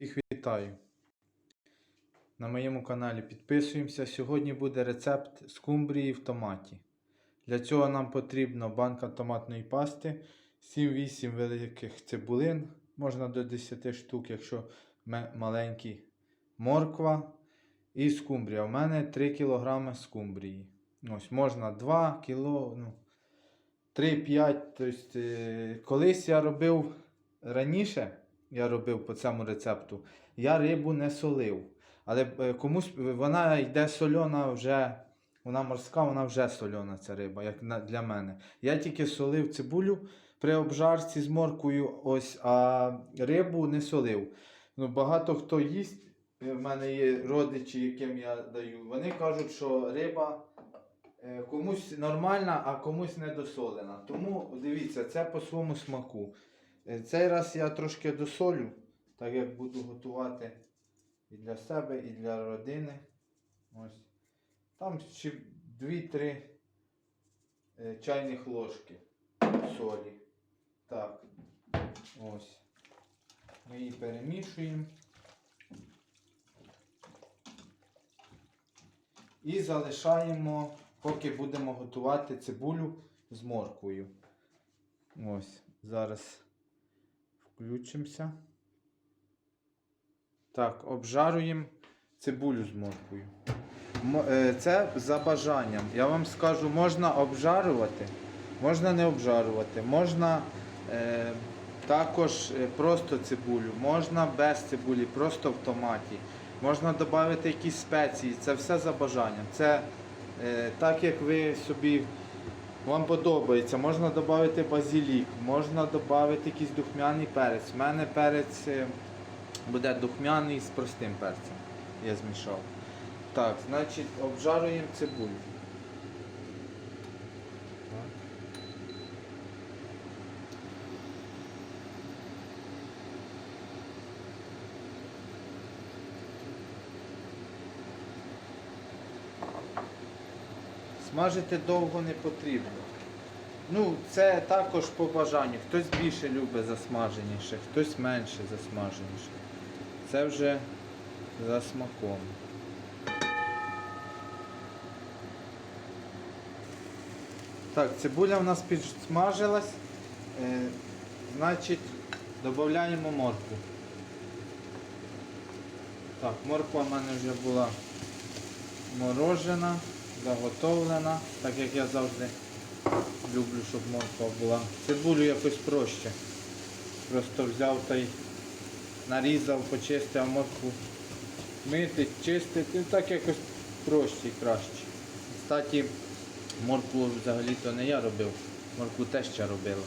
Всіх вітаю. На моєму каналі підписуємося. Сьогодні буде рецепт скумбрії в томаті. Для цього нам потрібна банка томатної пасти, 7-8 великих цибулин, можна до 10 штук, якщо маленький, морква і скумбрія. У мене 3 кг скумбрії. Ось, можна 2 кг, ну, 3-5. Тобто, е, колись я робив раніше, я робив по цьому рецепту, я рибу не солив. Але е, комусь вона йде сольона вже, вона морська, вона вже сольона ця риба, як для мене. Я тільки солив цибулю при обжарці з моркою, ось, а рибу не солив. Ну, багато хто їсть, е, в мене є родичі, яким я даю, вони кажуть, що риба е, комусь нормальна, а комусь недосолена. Тому дивіться, це по своєму смаку. Е, Цей раз я трошки досолю, так як буду готувати і для себе, і для родини. Ось. Там ще 2-3 е, чайних ложки солі. Так. Ось. Ми її перемішуємо. І залишаємо, поки будемо готувати цибулю з морквою. Ось, зараз включимося. Так, обжарюємо цибулю з морквою. Е, Це за бажанням. Я вам скажу, можна обжарювати, можна не обжарювати, можна е, також е, просто цибулю, можна без цибулі, просто в томаті. Можна додати якісь спеції, це все за бажанням. Це е, так як ви собі вам подобається, можна додати базилік, можна додати якийсь духмяний перець. У мене перець е, буде духмяний з простим перцем. Я змішав. Так, значить, обжарюємо цибулю. Так. Смажити довго не потрібно. Ну, це також по бажанню. Хтось більше любить засмаженіше, хтось менше засмаженіше. Це вже за смаком. Так, цибуля у нас підсмажилась. Е, значить, додаємо моркву. Так, морква в мене вже була морожена, заготовлена, так як я завжди люблю, щоб морква була. Цибулю якось проще. Просто взяв та й нарізав, почистив а моркву. Мити, чистити, так якось проще і краще. Кстати, моркву взагалі-то не я робив, моркву теща робила.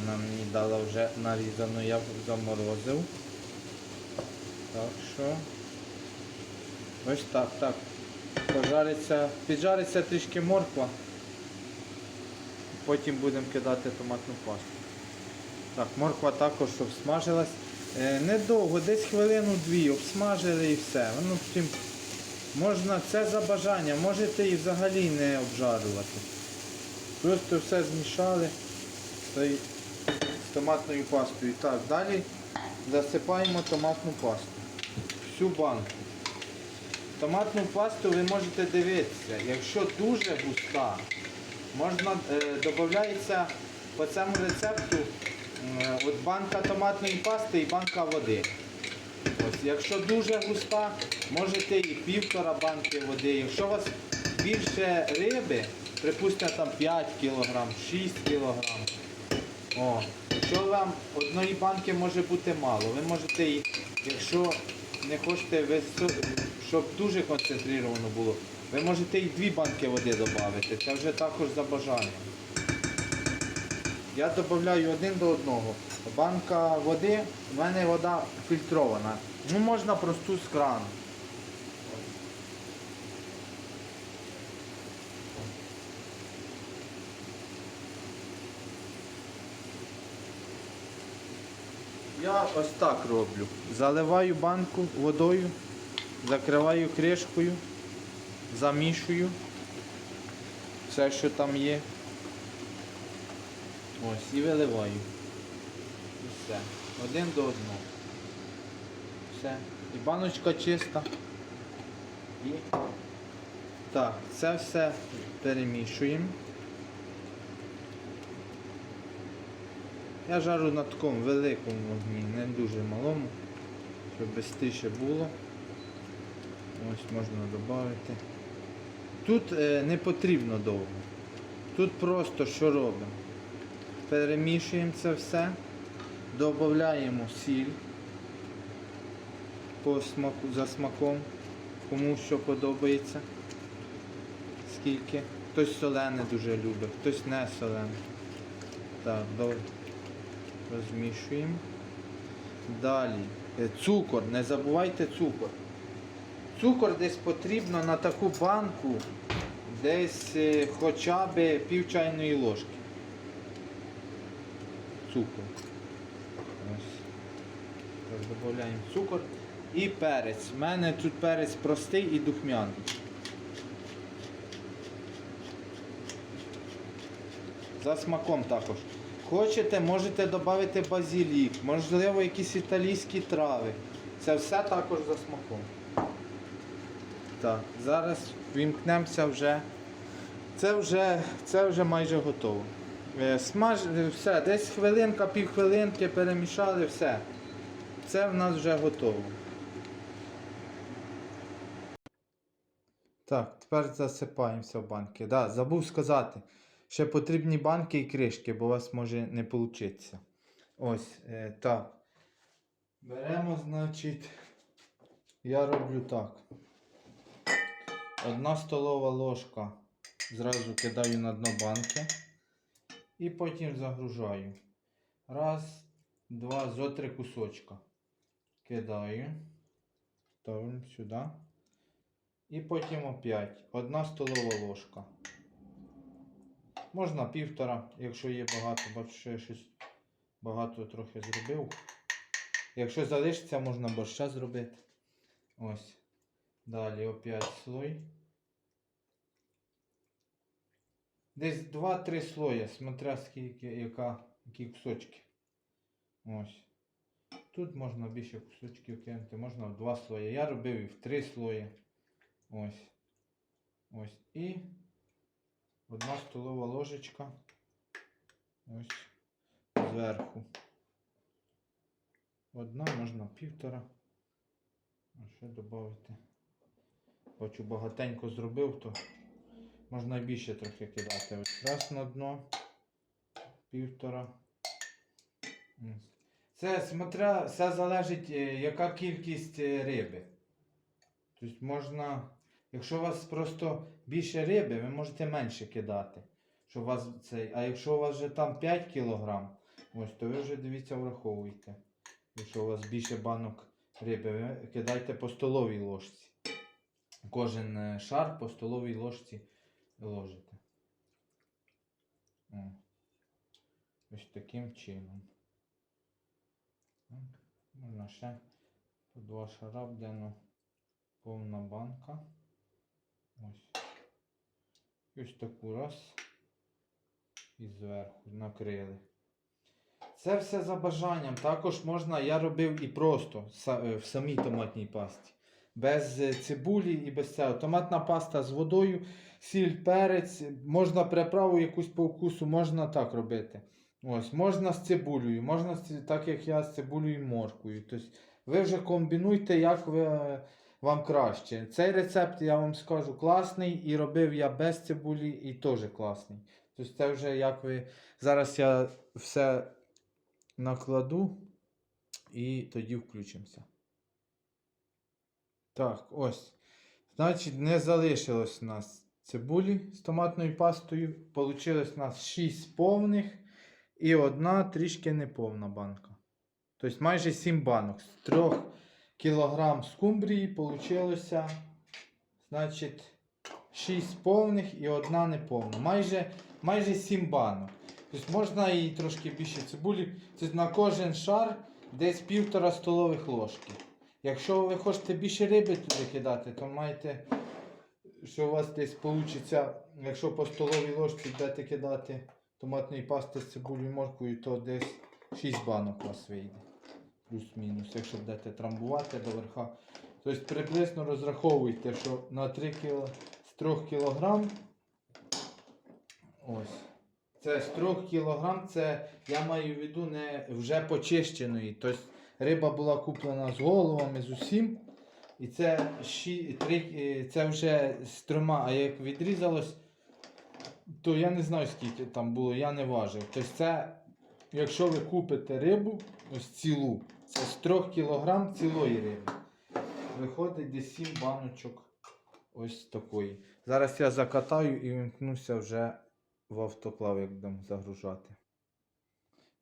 Вона мені дала вже нарізану, я заморозив. Так що. Ось так, так. Пожариться, піджариться трішки морква. Потім будемо кидати томатну пасту. Так, морква також обсмажилась. Е, недовго, десь хвилину-дві обсмажили і все. Воно потім можна, це за бажання, можете і взагалі не обжарювати. Просто все змішали з томатною пастою. Так, далі засипаємо томатну пасту. Всю банку. Томатну пасту ви можете дивитися, якщо дуже густа, можна е, додається по цьому рецепту е, от банка томатної пасти і банка води. Ось, якщо дуже густа, можете і півтора банки води. Якщо у вас більше риби, припустимо там 5 кг, 6 кг. О, якщо вам одної банки може бути мало, ви можете і, якщо не хочете, висо- щоб дуже концентровано було, ви можете і дві банки води додати. Це вже також за бажанням. Я додаю один до одного. Банка води, в мене вода фільтрована. Ну можна просту з крану. Я ось так роблю. Заливаю банку водою, закриваю кришкою, замішую все, що там є. Ось, і виливаю. І все. Один до одного. все. І баночка чиста. І так, це все перемішуємо. Я жару на такому великому вогні, не дуже малому, щоб швидше було. Ось можна додати. Тут е, не потрібно довго. Тут просто що робимо? Перемішуємо це все, додаємо сіль по смаку, за смаком, кому що подобається. Скільки. Хтось солене дуже любить, хтось не солене. Так. Розмішуємо. Далі. е, Цукор, не забувайте цукор. Цукор десь потрібно на таку банку десь е, хоча б пів чайної ложки. Цукор. Ось. Додаємо цукор. І перець. У мене тут перець простий і духмяний. За смаком також. Хочете, можете додати базилік, можливо, якісь італійські трави. Це все також за смаком. Так, зараз вімкнемося вже. Це вже, це вже майже готово. Е, Смаж, е, все, десь хвилинка, півхвилинки перемішали, все. Це в нас вже готово. Так, тепер засипаємося в банки. Да, забув сказати. Ще потрібні банки і кришки, бо у вас може не вийти. Ось, е, так. Беремо, значить, я роблю так. Одна столова ложка зразу кидаю на дно банки і потім загружаю. Раз, два, зо три кусочка. Кидаю. Ставимо сюди. І потім опять одна столова ложка. Можна півтора, якщо є багато, бачу, що я щось багато трохи зробив. Якщо залишиться, можна борща зробити. Ось. Далі опять слой. Десь 2-3 слоя, смотря скільки, яка, які кусочки. Ось. Тут можна більше кусочків кинути, можна в 2 слої. Я робив і в 3 слої. Ось. Ось. І одна столова ложечка. Ось зверху. Одна, можна півтора. А ще додати. Бачу, багатенько зробив, то можна більше трохи кидати. Ось раз на дно, півтора. Це смотря, все залежить, е, яка кількість е, риби. Тобто можна, якщо у вас просто більше риби, ви можете менше кидати. Що у вас цей, а якщо у вас вже там 5 кг, ось, то ви вже дивіться, враховуйте. Якщо у вас більше банок риби, ви кидайте по столовій ложці. Кожен е, шар по столовій ложці ложите. О. Ось таким чином. Так. Можна ще по два шара буде, ну, повна банка. Ось. Ось таку раз. І зверху накрили. Це все за бажанням. Також можна, я робив і просто е, в самій томатній пасті. Без е, цибулі і без цього. Томатна паста з водою, сіль, перець, можна приправу якусь по вкусу, можна так робити. Ось, можна з цибулею, можна так як я з цибулею і морквою. Тобто ви вже комбінуйте, як ви, вам краще. Цей рецепт, я вам скажу, класний і робив я без цибулі і теж класний. Тобто це вже як ви. Зараз я все накладу і тоді включимося. Так, ось. Значить, не залишилось у нас цибулі з томатною пастою. Получилось у нас 6 повних і одна трішки неповна банка. Тобто майже 7 банок. З 3 кг скумбрії получилося, значить, 6 повних і одна неповна. Майже, майже 7 банок. Тобто можна і трошки більше цибулі. Тобто на кожен шар десь півтора столових ложки. Якщо ви хочете більше риби туди кидати, то маєте, що у вас десь вийде, якщо по столовій ложці будете кидати томатної пасти з цибулею і морквою, то десь 6 банок у вас вийде. плюс-мінус, якщо будете трамбувати до верха. Тобто приблизно розраховуйте, що на 3 кг, з 3 кг. Ось. Це з 3 кг, це я маю в виду не вже почищеної. Тобто риба була куплена з головами, з усім. І це, ші, три, е, це вже з трьома, а як відрізалось, то я не знаю скільки там було, я не важив. Тобто це, якщо ви купите рибу, ось цілу, це з 3 кг цілої риби. Виходить десь 7 баночок ось такої. Зараз я закатаю і вимкнуся вже в автоклав, як будемо загружати.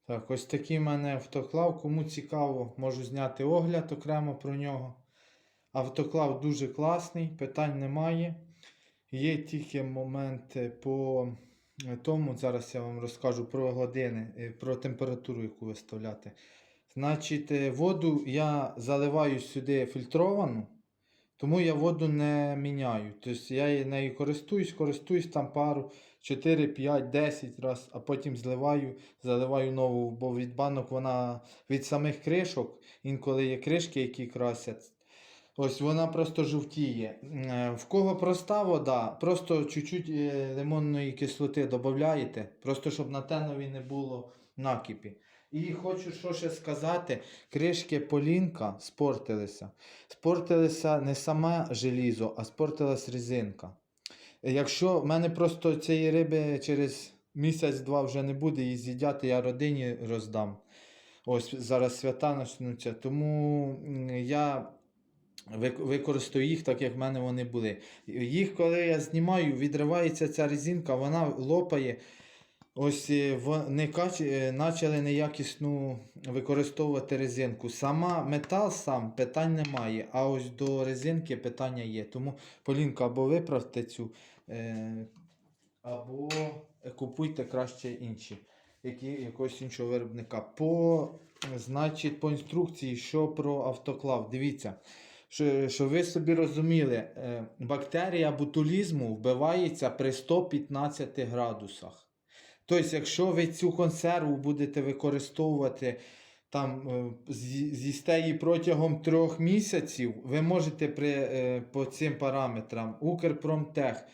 Так, ось такий в мене автоклав. Кому цікаво, можу зняти огляд окремо про нього. Автоклав дуже класний, питань немає. Є тільки момент е, по е, тому, зараз я вам розкажу про години, е, про температуру, яку виставляти. Значить, е, воду я заливаю сюди фільтровану, тому я воду не міняю. Тобто я нею користуюсь, користуюсь там пару 4, 5, 10 раз, а потім зливаю, заливаю нову, бо від банок вона від самих кришок, інколи є кришки, які красять. Ось вона просто жовтіє. Е, В кого проста вода, просто чуть-чуть е, лимонної кислоти додаєте, просто щоб на тенові не було накипі. І хочу що ще сказати: кришки полінка спортилися. Спортилися не саме желізо, а спортилась резинка. Якщо в мене просто цієї риби через місяць-два вже не буде, її з'їдять, я родині роздам. Ось зараз свята почнуться. Тому я використаю їх так, як в мене вони були. Їх, коли я знімаю, відривається ця резинка, вона лопає. Ось е, в- не е, почали неякісну використовувати резинку. Сама метал сам питань немає, а ось до резинки питання є. Тому Полінка, або виправте цю, е... або купуйте краще інші, які, якогось іншого виробника. По, значить, по інструкції, що про автоклав. Дивіться, що, що ви собі розуміли, бактерія ботулізму вбивається при 115 градусах. Тобто, якщо ви цю консерву будете використовувати там е, з'ї- з'їсте її протягом трьох місяців, ви можете при, е, по цим параметрам Укрпромтех,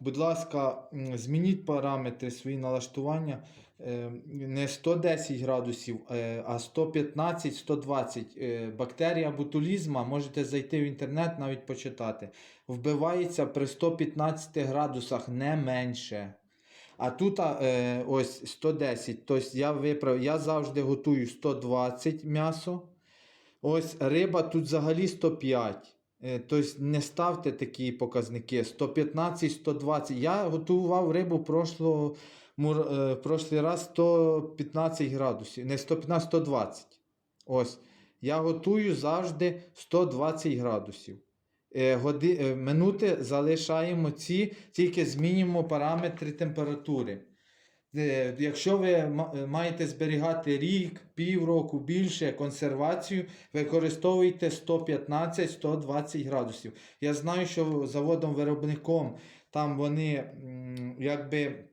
будь ласка, змініть параметри свої налаштування е, не 110 градусів, а 115-120. Е, Бактерія ботулізма, можете зайти в інтернет, навіть почитати. Вбивається при 115 градусах не менше. А тут е, ось 110. Тобто я виправ, я завжди готую 120 м'ясо. Ось риба тут взагалі 105. Е, Тобто не ставте такі показники 115, 120. Я готував рибу прошлого, мур- е, прошлий раз 115 градусів. Не 115, 120. Ось. Я готую завжди 120 градусів. Е, годи, е, минути залишаємо ці, тільки змінюємо параметри температури. Е, Якщо ви маєте зберігати рік, півроку більше консервацію, використовуйте 115-120 градусів. Я знаю, що заводом-виробником там вони якби.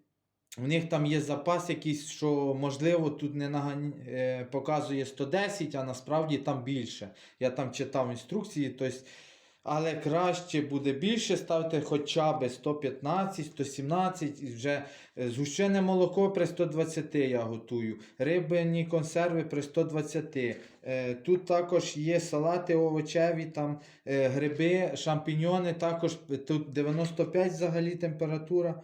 У них там є запас якийсь, що можливо тут не нагань... е, показує 110, а насправді там більше. Я там читав інструкції, тобто, але краще буде більше ставте хоча б 115, 117, і вже е, згущене молоко при 120 я готую, рибні консерви при 120. Е, Тут також є салати овочеві, там е, гриби, шампіньони, також тут 95 взагалі температура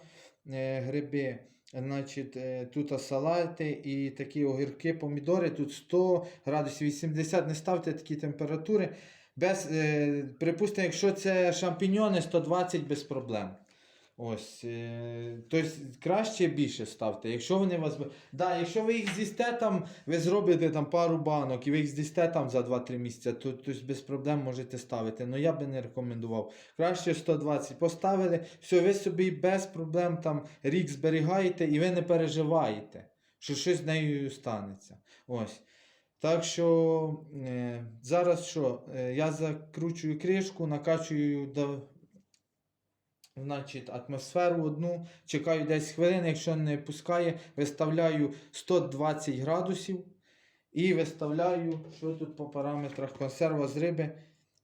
гриби. Значить, тут салати і такі огірки, помідори. Тут 100 градусів 80. Не ставте такі температури. Без, е, припустимо, якщо це шампіньони, 120 без проблем. Ось, е, тобто краще більше ставте. Якщо вони вас. Да, якщо ви їх з'їсте там, ви зробите там пару банок і ви їх з'їсте там за 2-3 місяці, то, то без проблем можете ставити. Ну я би не рекомендував. Краще 120 поставили, все, ви собі без проблем там рік зберігаєте і ви не переживаєте, що щось з нею станеться. Ось. Так що е, зараз що? Е, я закручую кришку, накачую до, значить, атмосферу одну, чекаю 10 хвилин, якщо не пускає, виставляю 120 градусів. І виставляю, що тут по параметрах консерва з риби.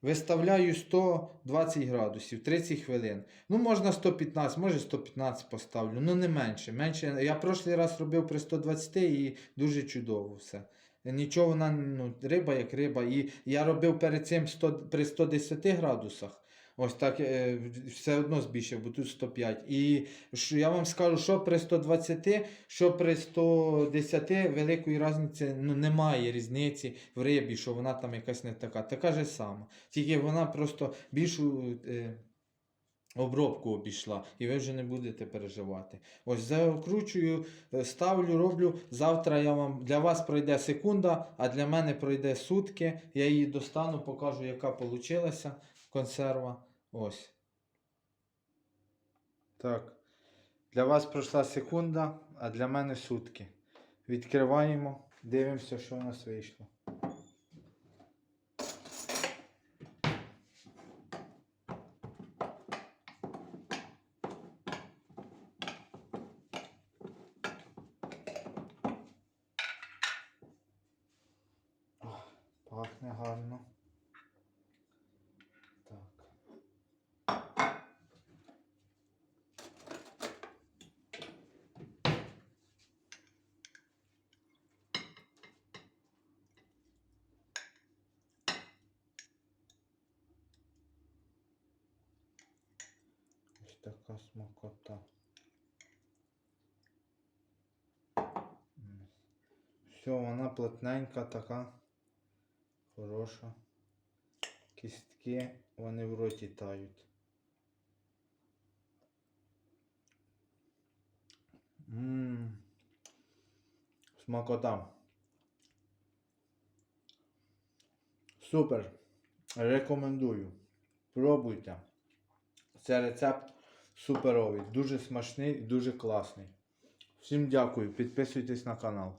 Виставляю 120 градусів, 30 хвилин. Ну, можна 115, може 115 поставлю, ну не менше. менше. Я прошлий раз робив при 120 і дуже чудово все. Нічого вона, ну, риба як риба. І я робив перед цим 100, при 110 градусах. Ось так е, все одно збільшив, бо тут 105. І я вам скажу, що при 120, що при 110 великої різниці ну, немає різниці в рибі, що вона там якась не така. Така ж сама. Тільки вона просто більшу е, обробку обійшла, і ви вже не будете переживати. Ось закручую, е, ставлю, роблю. Завтра я вам для вас пройде секунда, а для мене пройде сутки. Я її достану, покажу, яка получилася консерва. Ось. Так. Для вас пройшла секунда, а для мене сутки. Відкриваємо, дивимося, що у нас вийшло. Пахне гарно. Так. Ось така смакота. Все, вона плотненька така. Хороша. Кістки, вони в роті тають. Ммм. Смакота. Супер. Рекомендую. Пробуйте. Це рецепт суперовий. Дуже смачний і дуже класний. Всім дякую. Підписуйтесь на канал.